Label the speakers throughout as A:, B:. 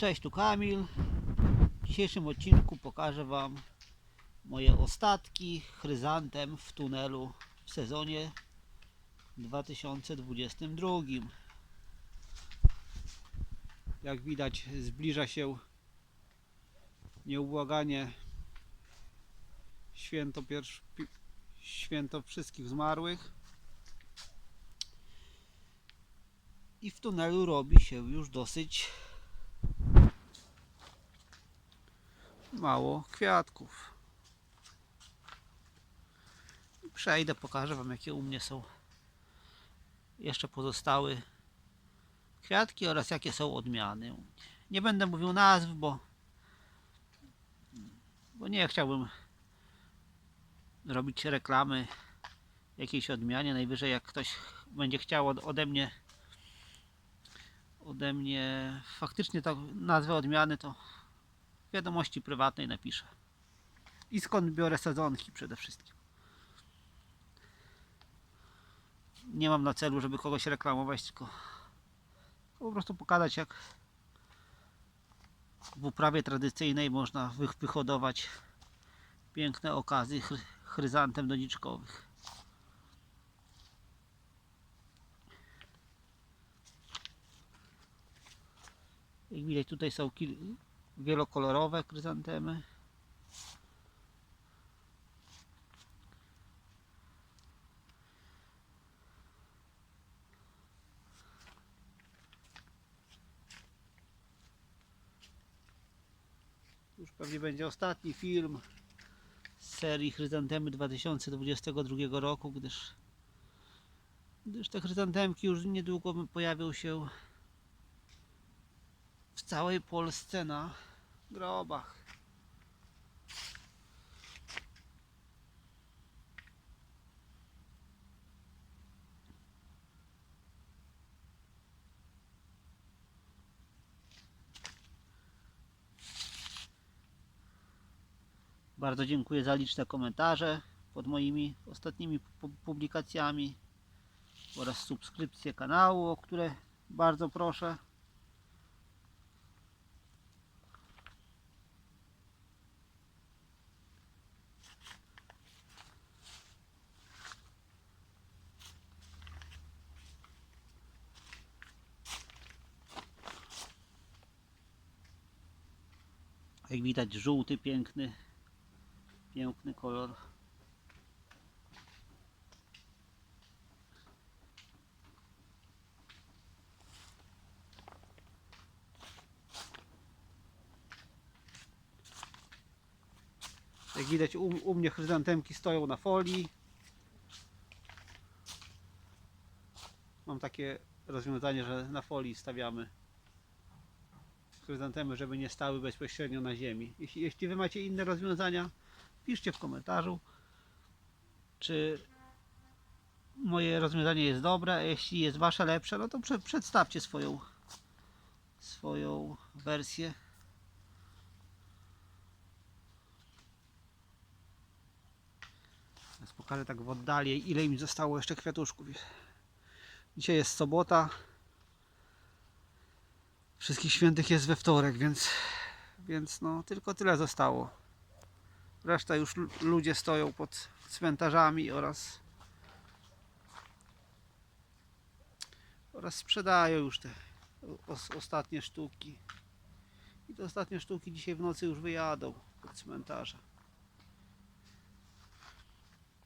A: Cześć, tu Kamil. W dzisiejszym odcinku pokażę Wam moje ostatki chryzantem w tunelu w sezonie 2022. Jak widać zbliża się nieubłaganie święto, pierwsz, pi- święto wszystkich zmarłych. I w tunelu robi się już dosyć mało kwiatków. Przejdę, pokażę Wam jakie u mnie są jeszcze pozostałe kwiatki oraz jakie są odmiany. Nie będę mówił nazw, bo, bo nie chciałbym robić reklamy jakiejś odmianie. Najwyżej jak ktoś będzie chciał od, ode mnie ode mnie faktycznie to nazwę odmiany to wiadomości prywatnej napiszę. I skąd biorę sadzonki przede wszystkim. Nie mam na celu, żeby kogoś reklamować, tylko po prostu pokazać jak w uprawie tradycyjnej można wy- wyhodować piękne okazy chry- chryzantem doniczkowych. Jak widać tutaj są wielokolorowe chryzantemy. Już pewnie będzie ostatni film z serii Chryzantemy 2022 roku, gdyż, gdyż te chryzantemki już niedługo pojawią się w całej Polsce na grobach. Bardzo dziękuję za liczne komentarze pod moimi ostatnimi pu- publikacjami oraz subskrypcję kanału, o które bardzo proszę. Jak widać żółty, piękny, piękny kolor. Jak widać u, u mnie chryzantemki stoją na folii. Mam takie rozwiązanie, że na folii stawiamy chryzantemy, żeby nie stały bezpośrednio na ziemi. Jeśli, jeśli Wy macie inne rozwiązania, piszcie w komentarzu, czy moje rozwiązanie jest dobre, a jeśli jest Wasze lepsze, no to prze, przedstawcie swoją, swoją wersję. Teraz pokażę tak w oddali, ile im zostało jeszcze kwiatuszków. Dzisiaj jest sobota. Wszystkich świętych jest we wtorek, więc, więc no tylko tyle zostało. Reszta już lu- ludzie stoją pod cmentarzami oraz oraz sprzedają już te os, ostatnie sztuki. I te ostatnie sztuki dzisiaj w nocy już wyjadą pod cmentarze.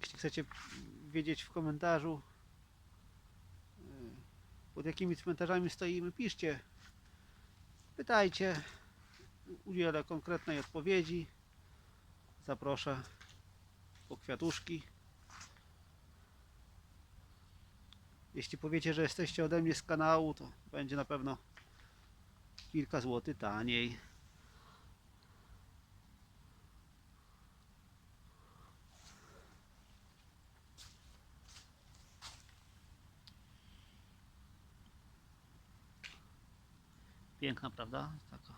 A: Jeśli chcecie wiedzieć w komentarzu y, pod jakimi cmentarzami stoimy, piszcie Pytajcie, udzielę konkretnej odpowiedzi. Zaproszę po kwiatuszki. Jeśli powiecie, że jesteście ode mnie z kanału, to będzie na pewno kilka złotych taniej. Piękna, prawda? Taka.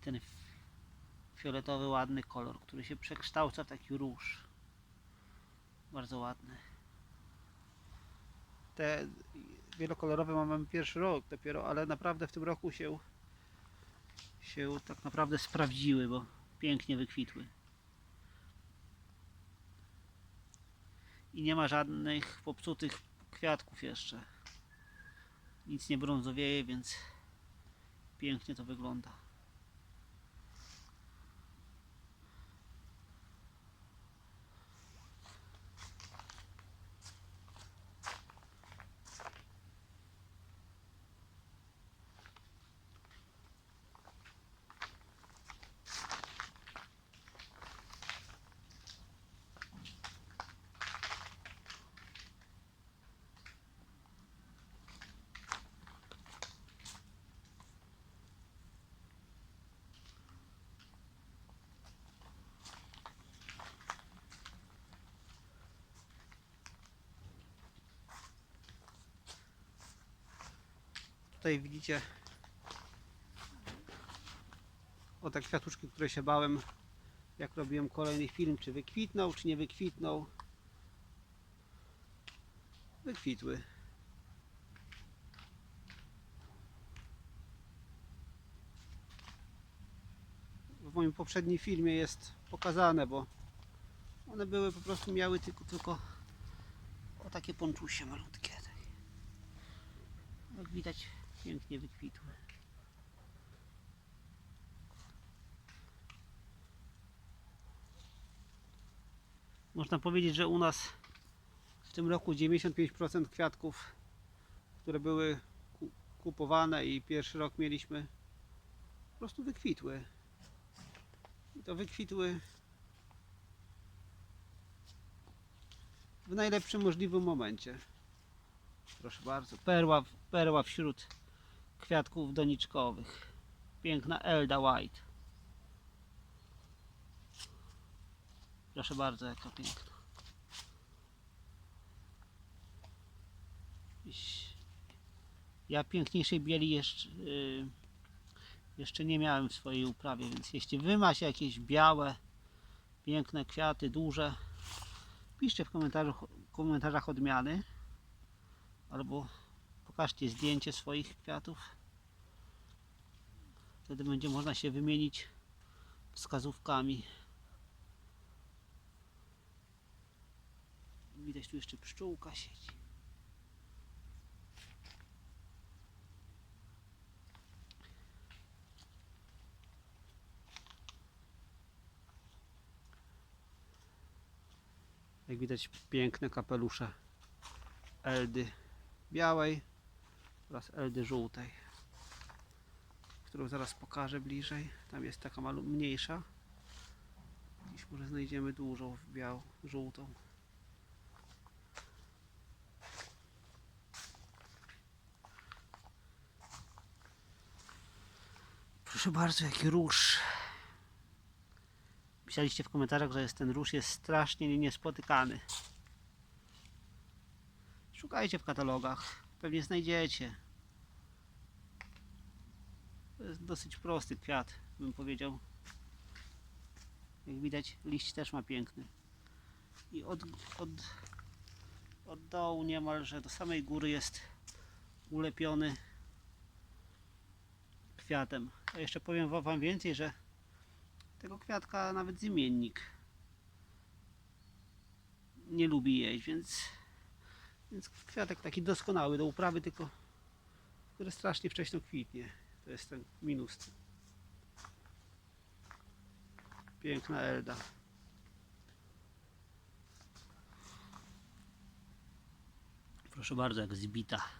A: Ten fioletowy, ładny kolor, który się przekształca w taki róż. Bardzo ładny. te wielokolorowe mamy pierwszy rok dopiero, ale naprawdę w tym roku się się tak naprawdę sprawdziły, bo pięknie wykwitły. I nie ma żadnych popsutych kwiatków jeszcze. Nic nie brązowieje, więc pięknie to wygląda. Tutaj widzicie o te kwiatuszki, które się bałem, jak robiłem kolejny film, czy wykwitnął, czy nie wykwitnął. Wykwitły. W moim poprzednim filmie jest pokazane, bo one były po prostu miały tylko, tylko o takie ponczusie malutkie. Jak widać pięknie wykwitły. Można powiedzieć, że u nas w tym roku 95% kwiatków, które były ku- kupowane i pierwszy rok mieliśmy, po prostu wykwitły. I to wykwitły w najlepszym możliwym momencie. Proszę bardzo, perła, perła wśród kwiatków doniczkowych. Piękna Elda White. Proszę bardzo, jaka piękna. Ja piękniejszej bieli jeszcze, y, jeszcze nie miałem w swojej uprawie, więc jeśli wy macie jakieś białe, piękne kwiaty, duże, piszcie w komentarzach, komentarzach odmiany albo pokażcie zdjęcie swoich kwiatów. Wtedy będzie można się wymienić wskazówkami. Widać tu jeszcze pszczółka siedzi. Jak widać piękne kapelusze Eldy białej oraz Eldy żółtej, którą zaraz pokażę bliżej. Tam jest taka malu mniejsza. Dziś może znajdziemy dużą w biał, żółtą. Proszę bardzo, jaki róż. Pisaliście w komentarzach, że jest ten róż jest strasznie niespotykany. Szukajcie w katalogach, pewnie znajdziecie. To jest dosyć prosty kwiat, bym powiedział. Jak widać, liść też ma piękny. I od, od, od dołu niemalże do samej góry jest ulepiony kwiatem. A jeszcze powiem wa- Wam więcej, że tego kwiatka nawet zmiennik nie lubi jeść, więc więc kwiatek taki doskonały do uprawy, tylko który strasznie wcześnie kwitnie. To jest ten minus. Piękna Elda. Proszę bardzo, jak zbita.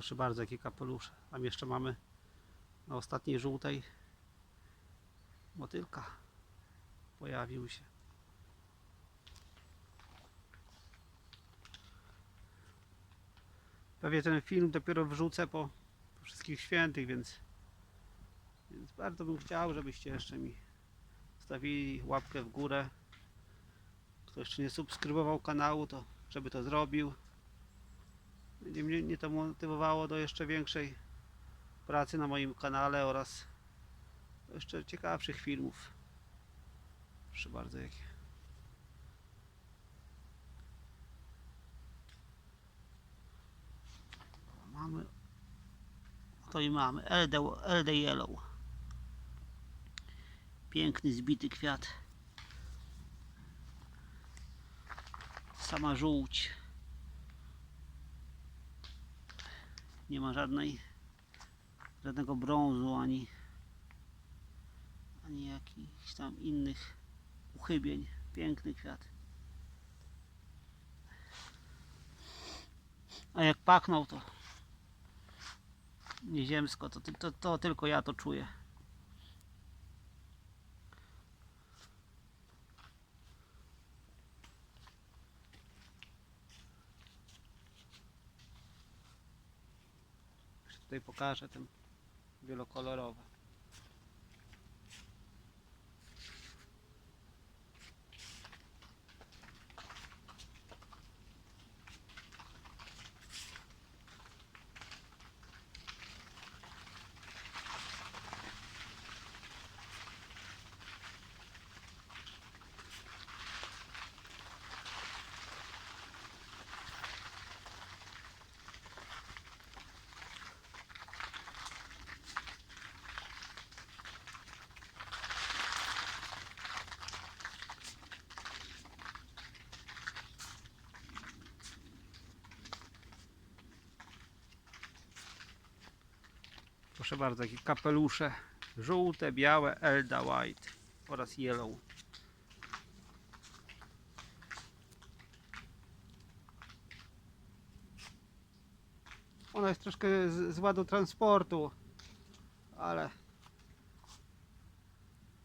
A: Proszę bardzo, jakie kapelusze. Tam jeszcze mamy na ostatniej żółtej motylka. Pojawił się. Pewnie ten film dopiero wrzucę po, po wszystkich świętych, więc Więc bardzo bym chciał, żebyście jeszcze mi stawili łapkę w górę. Kto jeszcze nie subskrybował kanału, to żeby to zrobił. Mnie, mnie to motywowało do jeszcze większej pracy na moim kanale oraz jeszcze ciekawszych filmów. Proszę bardzo, jakie. Mamy. To i mamy. LD, LD Yellow. Piękny, zbity kwiat. Sama żółć. Nie ma żadnej żadnego brązu ani ani jakichś tam innych uchybień. Piękny kwiat. A jak pachnął to nieziemsko, to, to, to tylko ja to czuję. Tutaj pokażę ten wielokolorowy. Proszę bardzo, takie kapelusze żółte, białe, Elda White oraz Yellow. Ona jest troszkę z, z ładu transportu, ale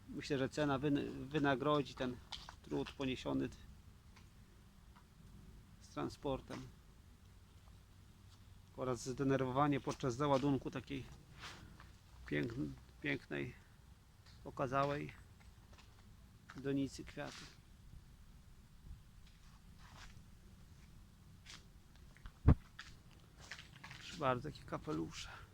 A: myślę, że cena wyn, wynagrodzi ten trud poniesiony z transportem oraz zdenerwowanie podczas załadunku takiej piękn, pięknej, okazałej donicy kwiatu. Bardzo, jakie kapelusze.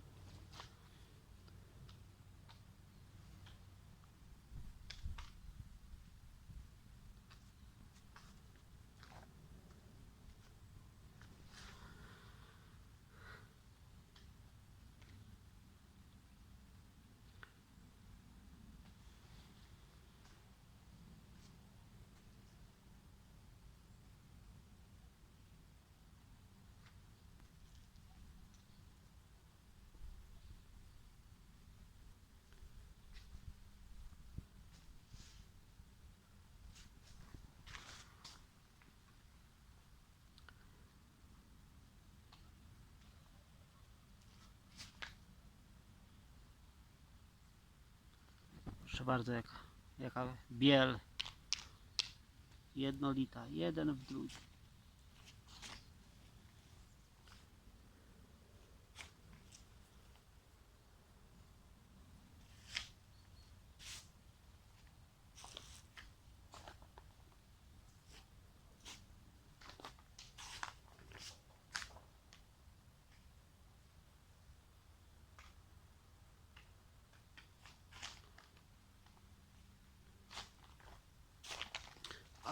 A: Proszę bardzo, jaka, jaka biel jednolita, jeden w drugi.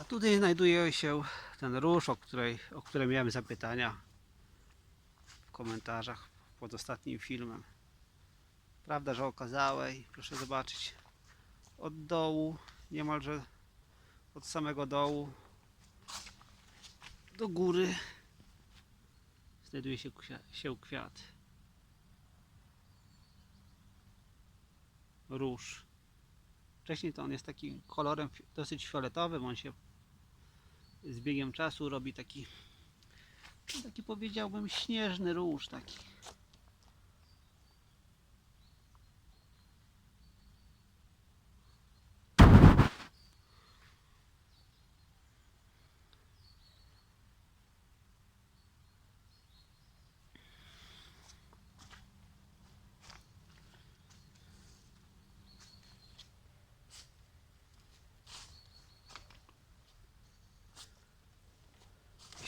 A: A tutaj znajduje się ten róż, o, której, o który miałem zapytania w komentarzach pod ostatnim filmem. Prawda, że okazałej. Proszę zobaczyć od dołu, niemalże od samego dołu do góry znajduje się, się kwiat. Róż. Wcześniej to on jest takim kolorem dosyć fioletowym, on się z biegiem czasu robi taki taki powiedziałbym śnieżny róż taki.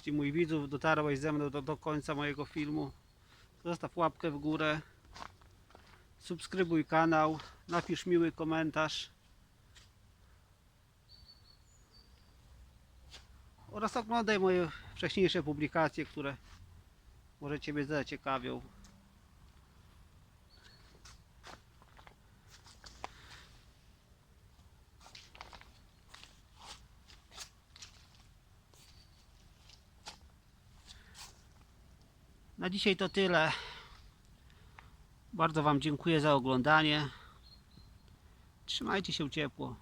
A: Jeśli mój widzów dotarłeś ze mną do, do końca mojego filmu, zostaw łapkę w górę, subskrybuj kanał, napisz miły komentarz oraz oglądaj moje wcześniejsze publikacje, które może Ciebie zaciekawią. Na dzisiaj to tyle. Bardzo Wam dziękuję za oglądanie. Trzymajcie się ciepło.